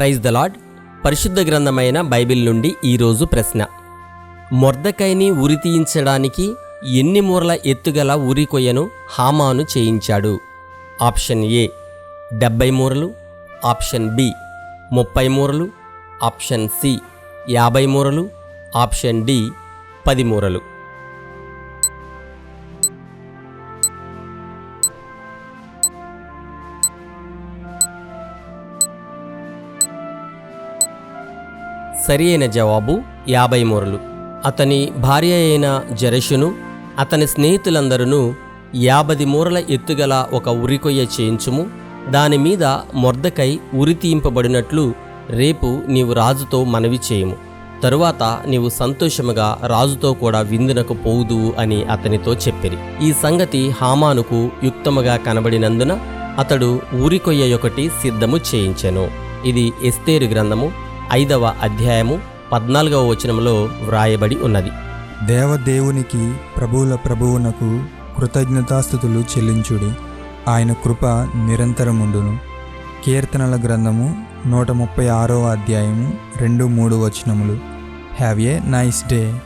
Praise the lord పరిశుద్ధ గ్రంథమైన Bible నుండి ఈరోజు ప్రశ్న. మొర్దకైని ఉరి తీయించడానికి ఎన్ని మూరల ఎత్తుగల ఉరి కొయ్యను హామాను చేయించాడు? ఆప్షన్ ఏ డెబ్బై మూరలు. ఆప్షన్ బి ముప్పై మూరలు. ఆప్షన్ సి యాభై మూరలు. ఆప్షన్ డి పది మూరలు. సరి అయిన జవాబు యాభై మూరలు అతని భార్య అయిన జరషును అతని స్నేహితులందరూ యాభై మూరల ఎత్తుగల ఒక ఉరికొయ్య చేయించుము దానిమీద మొర్దకై ఉరి తీయింపబడినట్లు రేపు నీవు రాజుతో మనవి చేయము. తరువాత నీవు సంతోషముగా రాజుతో కూడా విందునకు పోవుదు అని అతనితో చెప్పిరి. ఈ సంగతి హామానుకు యుక్తముగా కనబడినందున అతడు ఊరికొయ్య ఒకటి సిద్ధము చేయించెను. ఇది ఎస్తేరు గ్రంథము ఐదవ అధ్యాయము పద్నాలుగవ వచనంలో వ్రాయబడి ఉన్నది. దేవదేవునికి ప్రభువుల ప్రభువునకు కృతజ్ఞతాస్థుతులు చెల్లించుడి. ఆయన కృప నిరంతరముండును. కీర్తనల గ్రంథము నూట ముప్పై ఆరవ అధ్యాయము రెండు మూడు వచనములు. Have a nice day